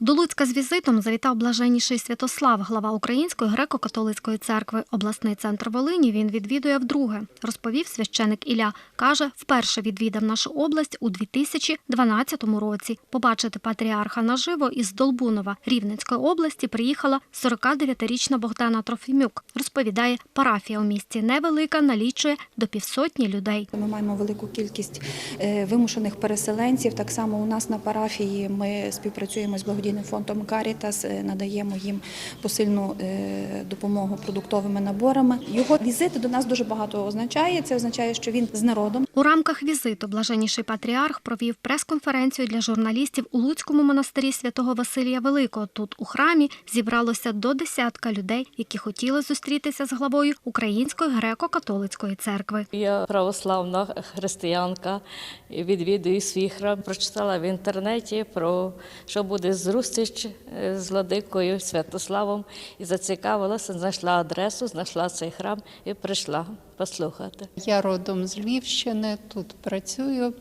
До Луцька з візитом завітав блаженніший Святослав, глава Української греко-католицької церкви. Обласний центр Волині він відвідує вдруге. Розповів священик Ілля. Каже, вперше відвідав нашу область у 2012 році. Побачити патріарха наживо із Долбунова Рівненської області приїхала 49-річна Богдана Трофімюк. Розповідає, парафія у місті невелика, налічує до півсотні людей. Ми маємо велику кількість е, вимушених переселенців. Так само у нас на парафії ми співпрацюємо з благодійним фондом Карітас, е, надаємо їм посильну е, допомогу продуктовими наборами. Його візит до нас дуже багато означає. Це означає, що він з народом. У рамках візиту блаженніший патріарх провів прес-конференцію для журналістів у Луцькому монастирі святого Василія Великого. Тут у храмі зібралося до десятка людей, які хотіли зустрітися з главою Української греко-католицької церкви. Я православна християнка відвідую свій храм. Прочитала в інтернеті про що буде зустріч е, з владикою Святославом і зацікавилася, знайшла адресу, знайшла цей храм і прийшла послухати. Я родом з Львівщини, тут працюю.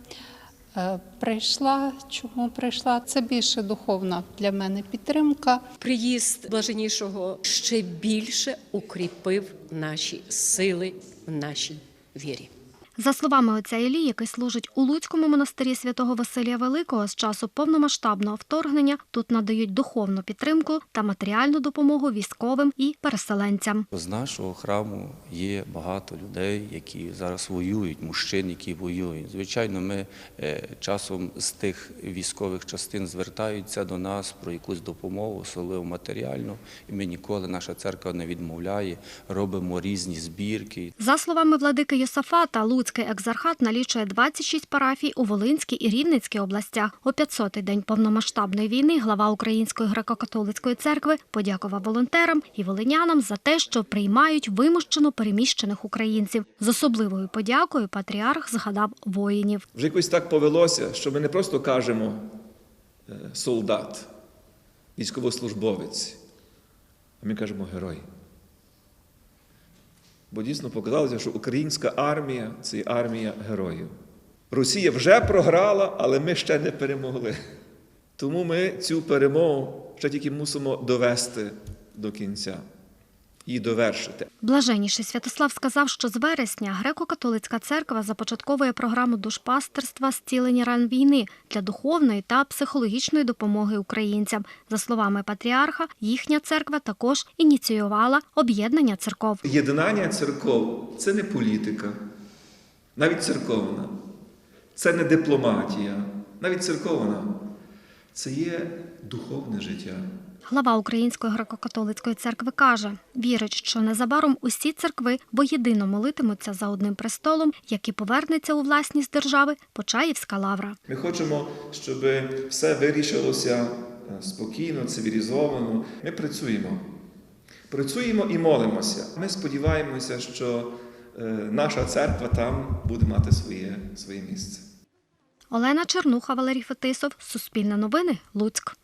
Е, Прийшла, чому прийшла? Це більше духовна для мене підтримка. приїзд блаженнішого ще більше укріпив наші сили в нашій вірі. За словами отця Іллі, який служить у Луцькому монастирі святого Василія Великого, з часу повномасштабного вторгнення тут надають духовну підтримку та матеріальну допомогу військовим і переселенцям. З нашого храму є багато людей, які зараз воюють, мужчин, які воюють. Звичайно, ми е, часом з тих військових частин звертаються до нас про якусь допомогу, особливо матеріальну, і ми ніколи, наша церква не відмовляє, робимо різні збірки. За словами владики Йосафата, Луцький екзархат налічує 26 парафій у Волинській і Рівненській областях. У 500-й день повномасштабної війни глава Української греко-католицької церкви подякував волонтерам і волинянам за те, що приймають вимушено переміщених українців. З особливою подякою патріарх згадав воїнів. Вже якось так повелося, що ми не просто кажемо е, солдат, військовослужбовець, а ми кажемо герой. Бо дійсно показалося, що українська армія це армія героїв. Росія вже програла, але ми ще не перемогли. Тому ми цю перемогу ще тільки мусимо довести до кінця і довершити. Блаженніший Святослав сказав, що з вересня греко-католицька церква започатковує програму душпастерства зцілення ран війни для духовної та психологічної допомоги українцям. За словами патріарха, їхня церква також ініціювала об'єднання церков. Єднання церков це не політика, навіть церковна, це не дипломатія, навіть церковна. Це є духовне життя. Глава Української греко-католицької церкви каже, вірить, що незабаром усі церкви воєдино молитимуться за одним престолом, який повернеться у власність держави Почаївська лавра. Ми хочемо, щоб все вирішилося е, спокійно, цивілізовано. Ми працюємо. Працюємо і молимося. Ми сподіваємося, що е, наша церква там буде мати своє, своє місце. Олена Чернуха, Валерій Фетисов, Суспільне новини, Луцьк.